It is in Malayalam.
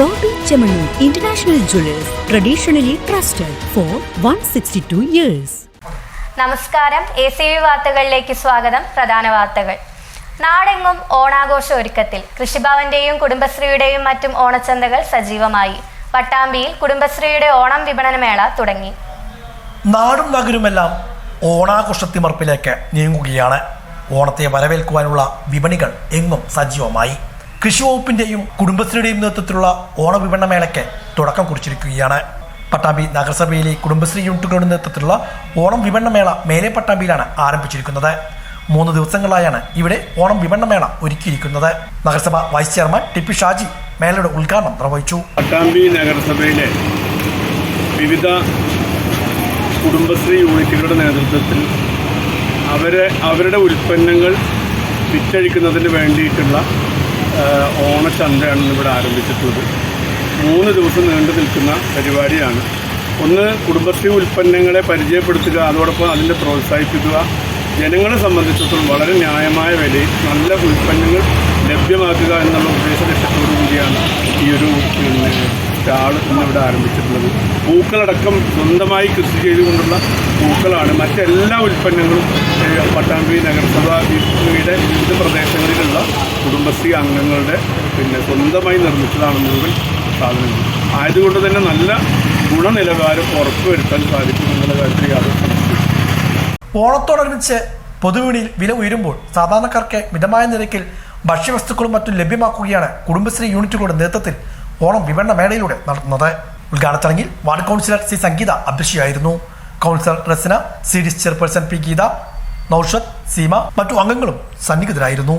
Bobby jewellers traditionally trusted for one sixty 162 years നമസ്കാരം. എ സി വി വാർത്തകളിലേക്ക് സ്വാഗതം. പ്രധാന വാർത്തകൾ. നാടെങ്ങും ഓണാഘോഷ ഒരുക്കത്തിൽ കൃഷിഭവന്റെയും കുടുംബശ്രീയുടെയും മറ്റും ഓണച്ചന്തകൾ സജീവമായി. പട്ടാമ്പിയിൽ കുടുംബശ്രീയുടെ ഓണം വിപണനമേള തുടങ്ങി. നാടും നഗരുമെല്ലാം ഓണാഘോഷത്തിമർപ്പിലേക്ക് നീങ്ങുകയാണ്. ഓണത്തെ വരവേൽക്കുവാനുള്ള വിപണികൾ എങ്ങും സജീവമായി. കൃഷി വകുപ്പിന്റെയും കുടുംബശ്രീയുടെയും നേതൃത്വത്തിലുള്ള ഓണവിപണനമേളയ്ക്ക് തുടക്കം കുറിച്ചിരിക്കുകയാണ്. പട്ടാമ്പി നഗരസഭയിലെ കുടുംബശ്രീ യൂണിറ്റുകളുടെ നേതൃത്വത്തിലുള്ള ഓണം വിപണനമേള മേലെ പട്ടാമ്പിയിലാണ് ആരംഭിച്ചിരിക്കുന്നത്. മൂന്ന് ദിവസങ്ങളായാണ് ഇവിടെ ഓണം വിപണനമേള ഒരുക്കിയിരിക്കുന്നത്. നഗരസഭ vice chairman T P Shaji മേളയുടെ ഉദ്ഘാടനം നിർവഹിച്ചു. പട്ടാമ്പി നഗരസഭയിലെ വിവിധ കുടുംബശ്രീ യൂണിറ്റുകളുടെ നേതൃത്വത്തിൽ അവരെ അവരുടെ ഉൽപ്പന്നങ്ങൾ വിറ്റഴിക്കുന്നതിന് വേണ്ടിയിട്ടുള്ള ഓണച്ചന്തയാണ് ഇവിടെ ആരംഭിച്ചിട്ടുള്ളത്. മൂന്ന് ദിവസം നീണ്ടു നിൽക്കുന്ന പരിപാടിയാണ്. ഒന്ന് കുടുംബശ്രീ ഉൽപ്പന്നങ്ങളെ പരിചയപ്പെടുത്തുക അതോടൊപ്പം അതിനെ പ്രോത്സാഹിപ്പിക്കുക. ജനങ്ങളെ സംബന്ധിച്ചിടത്തോളം വളരെ ന്യായമായ വിലയിൽ നല്ല ഉൽപ്പന്നങ്ങൾ ലഭ്യമാക്കുക എന്നുള്ള ഉദ്ദേശ ലക്ഷ്യത്തോടു കൂടിയാണ് ഈ ഒരു പിന്നെ സ്റ്റാൾ ഇന്നിവിടെ ആരംഭിച്ചിട്ടുള്ളത്. പൂക്കളടക്കം സ്വന്തമായി കൃഷി ചെയ്തുകൊണ്ടുള്ള പൂക്കളാണ്. മറ്റെല്ലാ ഉൽപ്പന്നങ്ങളും പട്ടാമ്പി നഗരസഭ വിയുടെ വിവിധ പ്രദേശങ്ങളിലുള്ള കുടുംബശ്രീ അംഗങ്ങളുടെ പിന്നെ സ്വന്തമായി നിർമ്മിച്ചതാണ് മുഴുവൻ സാധനങ്ങൾ. ആയതുകൊണ്ട് തന്നെ നല്ല ഗുണനിലവാരം ഉറപ്പുവരുത്താൻ സാധിക്കും എന്നുള്ള കാര്യത്തിൽ യാതൊരു സംശയവും ഓണത്തോടനുബന്ധിച്ച് പൊതുവിപണിയിൽ വില ഉയരുമ്പോൾ സാധാരണക്കാർക്ക് മിതമായ നിരക്കിൽ ഭക്ഷ്യവസ്തുക്കളും മറ്റും ലഭ്യമാക്കുകയാണ് കുടുംബശ്രീ യൂണിറ്റുകളുടെ നേതൃത്വത്തിൽ ഓണം വിപണന മേളയിലൂടെ നടത്തുന്നത് ഉദ്ഘാടന ചടങ്ങിൽ ward councillor C Sangeetha അധ്യക്ഷയായിരുന്നു councillor Rasina C D chairperson P Geetha Noushad Seema മറ്റു അംഗങ്ങളും സന്നിഹിതരായിരുന്നു.